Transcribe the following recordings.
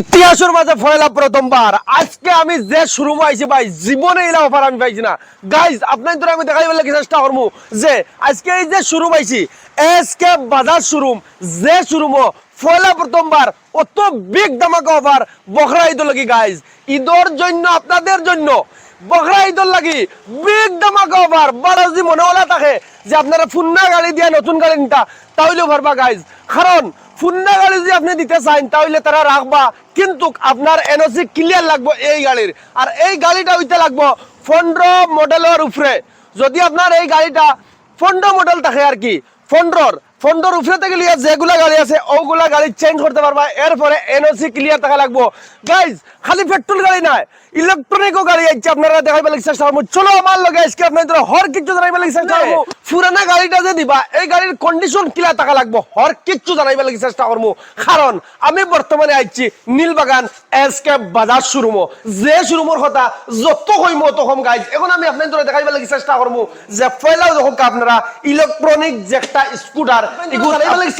ইতিহাসের মাঝে ফয়লা প্রথমবার আজকে আমি যে শুরু আইছি ভাই, জীবনে এলা অফার আমি পাইছি না। গাইজ আপনার তো আমি দেখাই বলে চেষ্টা করব যে আজকে এই যে শুরু পাইছি, এসকে বাজার শোরুম, যে শোরুম ফয়লা প্রথমবার অত বিগ ধামাকা অফার বখরা ঈদ লাগি গাইজ ঈদের জন্য, আপনাদের জন্য, বখরা ঈদর লাগি বিগ ধামাকা অফার বারো যদি মনে হলা থাকে যে আপনারা ফুন্না গাড়ি দিয়া নতুন গাড়ি নিতা, তাহলেও পারবা গাইজ কারণ ফুন্না গাড়ি যদি আপনি দিতে চান, তাহলে তারা রাখবা। কিন্তু আপনার এনওসি ক্লিয়ার লাগবে এই গাড়ির। আর এই গাড়িটা হইতে লাগবো পনেরো মডেলের উপরে। যদি আপনার এই গাড়িটা পনেরো মডেল থাকে আর কি পনেরোর পনেরোর উপরে থেকে লিয়ে যেগুলা গাড়ি আছে ওগুলা গাড়ি চেঞ্জ করতে পারবা। এরপরে এনওসি ক্লিয়ার থাকা লাগবো। গাইজ খালি পেট্রোল গাড়ি নাই ইলেকট্রনিকও গাড়ি আইছে আপনারা দেখাইবে লাগি চেষ্টা করব চলো আমার লগে আজকে আপনাদের হর কিছু জানাইবে লাগি চেষ্টা করব পুরানা গাড়িটা যে দিবা এই গাড়ির কন্ডিশন ক্লিয়ার থাকা লাগবো। হর কিচ্ছু জানাইবে লাগি চেষ্টা করব কারণ আমি বর্তমানে আইছি নীলবাগান এসকে বাজার শোরুম। যে শোরুমের কথা যত কইমো তখন গাইজ এখন আমি আপনাদের দেখাইবে লাগি চেষ্টা করব যে পয়লা যখন আপনারা ইলেকট্রনিক যে একটা স্কুটার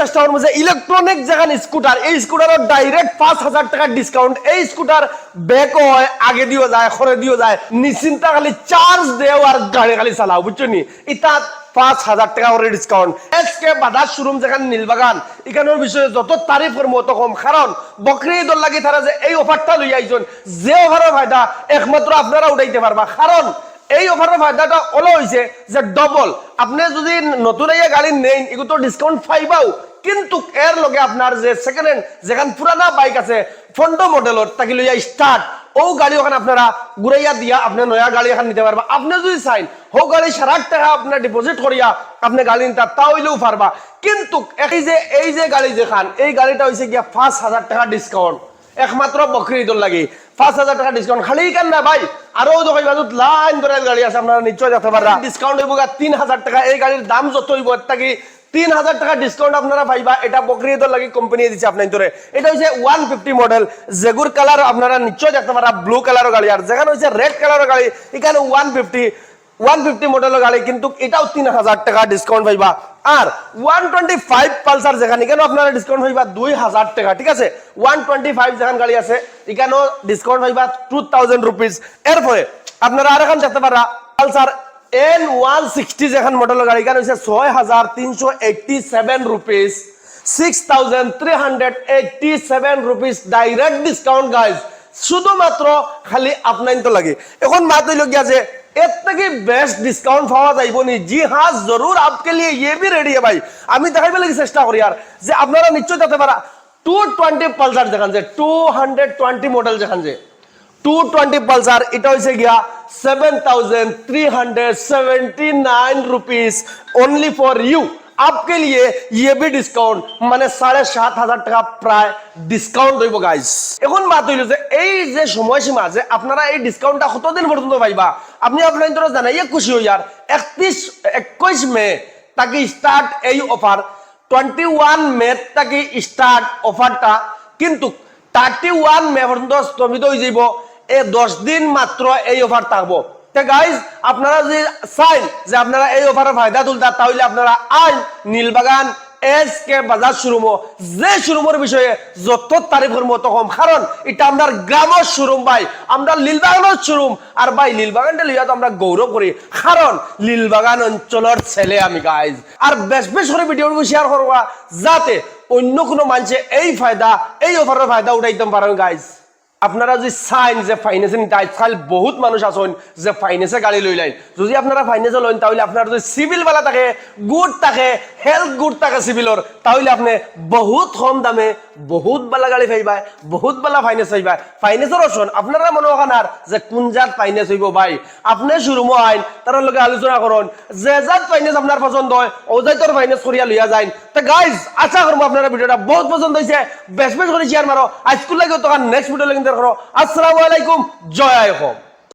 চেষ্টা করব যে ইলেকট্রনিক যেখান স্কুটার এই স্কুটারের ডাইরেক্ট পাঁচ হাজার টাকার ডিসকাউন্ট এই স্কুটার ব্যাক হয় আগে দিও যায় খরে দিও যায়। নিশ্চিন্তা খালি চার্জ দেও আর গাড়ি খালি চালাও বুঝছ নি? ইটা পাঁচ হাজার টাকা করে ডিসকাউন্ট এসকে শোরুম যেখানে নীলবাগান এখানের বিষয়ে যত তারিফ করব তত কম। কারণ বকরি ঈদর লাগি তারা যে এই অফারটা লই আইজন যে অফারের ফায়দা একমাত্র আপনারা উঠাইতে পারবা। কারণ এই অফারের ফায়দাটা হলো হয়েছে যে ডবল আপনি যদি নতুন এই গাড়ি নেন এগুলো তো ডিসকাউন্ট পাইবাও। কিন্তু এর লগে আপনার যে সেকেন্ড হ্যান্ড যেখান পুরানা বাইক আছে ফন্ডো মডেলর তাকে লইয়া স্টার্ট ও গাড়ি ওখানে আপনারা ঘুরাইয়া দিয়া, আপনি নয়া গাড়ি এখন নিতে পারবা আপনি যদি চাইন ও গাড়ি সারা টাকা আপনার ডিপোজিট করিয়া আপনি গাড়ি নিতে তাহলেও পারবা কিন্তু এই যে এই যে গাড়ি যেখান, এই গাড়িটা হয়েছে গিয়া পাঁচ হাজার টাকা ডিসকাউন্ট একমাত্র বকরি ঈদর লাগে। পাঁচ হাজার টাকা ডিসকাউন্ট খালি কেন না ভাই? আরও দোকান বাজুত লাইন ধরে গাড়ি আছে, আপনারা নিশ্চয় যেতে পারবা ডিসকাউন্ট হইব তিন হাজার টাকা। এই গাড়ির দাম যত হইব তাকে তিন হাজার টাকা ডিসকাউন্ট আপনারা পাইবা। এটা বকরি ঈদর লাগে কোম্পানি দিচ্ছে আপনার ধরে এটা হচ্ছে ওয়ান ফিফটি মডেল জেগুর কালার আপনারা নিশ্চয় দেখতে পারা ব্লু কালারের গাড়ি। আর যেখানে হচ্ছে রেড কালারের গাড়ি, এখানে ওয়ান ফিফটি ওয়ান ফিফটি মডেলের গাড়ি। কিন্তু এটাও তিন হাজার টাকা ডিসকাউন্ট পাইবা। আর ওয়ান টোয়েন্টি ফাইভ পালসার যেখানে, এখানেও আপনারা ডিসকাউন্ট পাইবা দুই হাজার টাকা, ঠিক আছে? ওয়ান টোয়েন্টি ফাইভ যেখান গাড়ি আছে, এখানেও ডিসকাউন্ট পাইবা টু থাউজেন্ড রুপিস এরপরে আপনারা আর এখন দেখতে পারা, পালসার এন ওয়ান সিক্সটি যেখান মডেলের গাড়ি, এখানে হচ্ছে ছয় হাজার তিনশো eighty seven rupees six thousand three hundred eighty seven rupees direct discount guys শুধুমাত্র খালি আপনার তো লাগে। এখন মাত হইল গিয়া যে এর থেকে বেস্ট ডিসকাউন্ট পাওয়া যাইব নি জি হ্যাঁ জরুর আপকে লিয়ে ইয়ে ভি রেডি হ্যাঁ ভাই আমি দেখাইবে লাগি চেষ্টা করি আর যে আপনারা নিশ্চয় যাতে পারা টু টোয়েন্টি পালসার যেখান যে টু হান্ড্রেড টোয়েন্টি মডেল যেখান যে টু টোয়েন্টি পালসার এটা হয়েছে গিয়া seven thousand three hundred seventy nine rupees only for you आपके लिए ये भी ডিসকাউন্ট মানে সাড়ে সাত হাজার টাকা প্রায় ডিসকাউন্ট হইব গাইস এখন মাত হইল যে এই যে সময়সীমা যে আপনারা এই ডিসকাউন্টটা কতদিন পর্যন্ত পাইবা আপনি আপনার ধরো জানাইয়া খুশি হই আর একত্রিশ একুশ মে তাকে স্টার্ট এই অফার টোয়েন্টি ওয়ান মে তাকে স্টার্ট অফারটা কিন্তু থার্টি ওয়ান মে পর্যন্ত স্থগিত হয়ে যাব এই দশ দিন মাত্র এই অফার থাকবো গাইজ আপনারা যদি যে আপনারা এই অফারের ফায়দা তাহলে আপনারা নীলবাগান এস কে বাজার শোরুম যে শোরুমের বিষয়ে যত তারিফ করব তখন কারণ এটা আমরা গ্রামের ভাই, আমরা লীলবাগানের শোরুম আর ভাই লীলবাগানটা তো আমরা গৌরব করি। কারণ লীলবাগান অঞ্চলের ছেলে আমি গাইজ আর বেশ বেশ করে ভিডিওগুলো শেয়ার করবা, যাতে অন্য কোনো মানুষে এই ফায়দা, এই অফারের ফায়দা উঠাইতে পারেন গাইজ আপনারা যদি চাইন যে ফাইন্যান্সে নিতে আজকাল বহুত মানুষ আছেন যে ফাইন্যান্সে গাড়ি লই লাইন যদি আপনারা ফাইন্যান্সে লইন তাহলে আপনার যদি সিভিল বালা থাকে গুড থাকে হেলথ গুড থাকে সিভিলর তাহলে আপনি বহুত কম দামে বহুত বালা গাড়ি পাইবা, বহুত বালা ফাইন্যান্স পাইবা। ফাইন্যান্সের অপশন আপনারা মনে আর যে কোন জাত ফাইন্যান্স হইব ভাই। আপনি শুরুমো আইন তার লগে আলোচনা করুন যে জাত ফাইন্যান্স আপনার পছন্দ হয় ও জাইতর ফাইন্যান্স করিয়া লইয়া যাইন। তা গাইজ আশা করব আপনারা ভিডিওটা বহুত পছন্দ হয়েছে বেশ বেশ করে শেয়ার মারো আজকুল লাগে তো নেক্সট ভিডিও লাগে করো আসসালামু আলাইকুম। জয় হোম